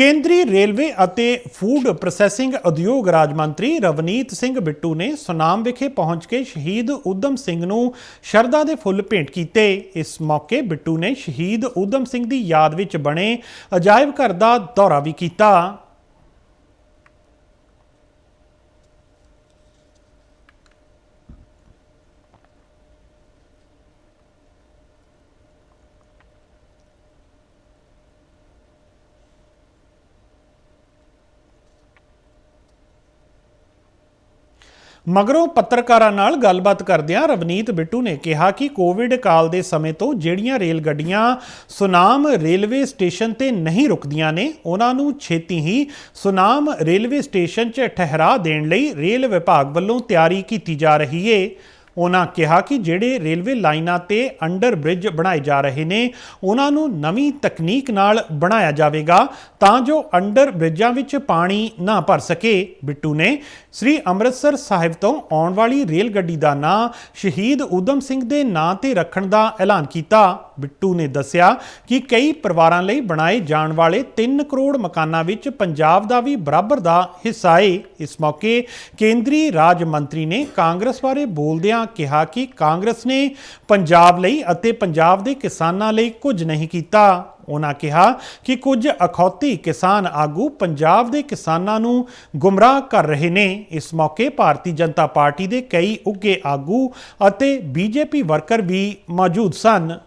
ਕੇਂਦਰੀ ਰੇਲਵੇ ਅਤੇ food processing ਉਦਯੋਗ ਰਾਜ ਮੰਤਰੀ ਰਵਨੀਤ ਸਿੰਘ ਬਿੱਟੂ ਨੇ ਸੁਨਾਮ ਵਿਖੇ ਪਹੁੰਚ ਕੇ ਸ਼ਹੀਦ ਊਧਮ ਸਿੰਘ ਨੂੰ ਸ਼ਰਧਾ ਦੇ ਫੁੱਲ ਭੇਂਟ ਕੀਤੇ। ਇਸ ਮੌਕੇ ਬਿੱਟੂ ਨੇ ਸ਼ਹੀਦ ਊਧਮ ਸਿੰਘ ਦੀ ਯਾਦ ਵਿੱਚ ਬਣੇ ਅਜਾਇਬ ਘਰ ਦਾ ਦੌਰਾ ਵੀ ਕੀਤਾ। ਮਗਰੋਂ ਪੱਤਰਕਾਰਾਂ ਨਾਲ ਗੱਲਬਾਤ ਕਰਦਿਆਂ ਰਵਨੀਤ ਬਿੱਟੂ ਨੇ ਕਿਹਾ ਕਿ ਕੋਵਿਡ ਕਾਲ ਦੇ ਸਮੇਂ ਤੋਂ ਜਿਹੜੀਆਂ ਰੇਲ ਗੱਡੀਆਂ ਸੁਨਾਮ ਰੇਲਵੇ ਸਟੇਸ਼ਨ ਤੇ ਨਹੀਂ ਰੁਕਦੀਆਂ ਨੇ, ਉਹਨਾਂ ਨੂੰ ਛੇਤੀ ਹੀ ਸੁਨਾਮ ਰੇਲਵੇ ਸਟੇਸ਼ਨ 'ਚ ਠਹਿਰਾ ਦੇਣ ਲਈ ਰੇਲ ਵਿਭਾਗ ਵੱਲੋਂ ਤਿਆਰੀ ਕੀਤੀ ਜਾ ਰਹੀ ਏ। ਉਹਨਾਂ ਕਿਹਾ ਕਿ ਜਿਹੜੇ ਰੇਲਵੇ ਲਾਈਨਾਂ ਤੇ ਅੰਡਰ ਬ੍ਰਿਜ ਬਣਾਏ ਜਾ ਰਹੇ ਨੇ ਉਹਨਾਂ ਨੂੰ ਨਵੀਂ ਤਕਨੀਕ ਨਾਲ ਬਣਾਇਆ ਜਾਵੇਗਾ ਤਾਂ ਜੋ ਅੰਡਰ ਬ੍ਰਿਜਾਂ ਵਿੱਚ ਪਾਣੀ ਨਾ ਭਰ ਸਕੇ। ਬਿੱਟੂ ਨੇ ਸ੍ਰੀ ਅੰਮ੍ਰਿਤਸਰ ਸਾਹਿਬ ਤੋਂ ਆਉਣ ਵਾਲੀ ਰੇਲ ਗੱਡੀ ਦਾ ਨਾਂ ਸ਼ਹੀਦ ਊਧਮ ਸਿੰਘ ਦੇ ਨਾਂ ਤੇ ਰੱਖਣ ਦਾ ਐਲਾਨ ਕੀਤਾ। ਬਿੱਟੂ ਨੇ ਦੱਸਿਆ ਕਿ ਕਈ ਪਰਿਵਾਰਾਂ ਲਈ ਬਣਾਏ ਜਾਣ ਵਾਲੇ 3 ਕਰੋੜ ਮਕਾਨਾਂ ਵਿੱਚ ਪੰਜਾਬ ਦਾ ਵੀ ਬਰਾਬਰ ਦਾ ਹਿੱਸਾ ਹੈ ਇਸ ਮੌਕੇ ਕੇਂਦਰੀ ਰਾਜ ਮੰਤਰੀ ਨੇ ਕਾਂਗਰਸ ਬਾਰੇ ਬੋਲਦਿਆਂ ਕਿਹਾ ਕਿ ਕਾਂਗਰਸ ਨੇ ਪੰਜਾਬ ਲਈ ਅਤੇ ਪੰਜਾਬ ਦੇ ਕਿਸਾਨਾਂ ਲਈ ਕੁਝ ਨਹੀਂ ਕੀਤਾ। ਉਹਨਾਂ ਕਿਹਾ ਕਿ ਕੁਝ ਅਖੌਤੀ ਕਿਸਾਨ ਆਗੂ ਪੰਜਾਬ ਦੇ ਕਿਸਾਨਾਂ ਨੂੰ ਗੁੰਮਰਾਹ ਕਰ ਰਹੇ ਨੇ। ਇਸ ਮੌਕੇ ਭਾਰਤੀ ਜਨਤਾ ਪਾਰਟੀ ਦੇ ਕਈ ਉੱਘੇ ਆਗੂ ਅਤੇ ਬੀਜੇਪੀ ਵਰਕਰ ਵੀ ਮੌਜੂਦ ਸਨ।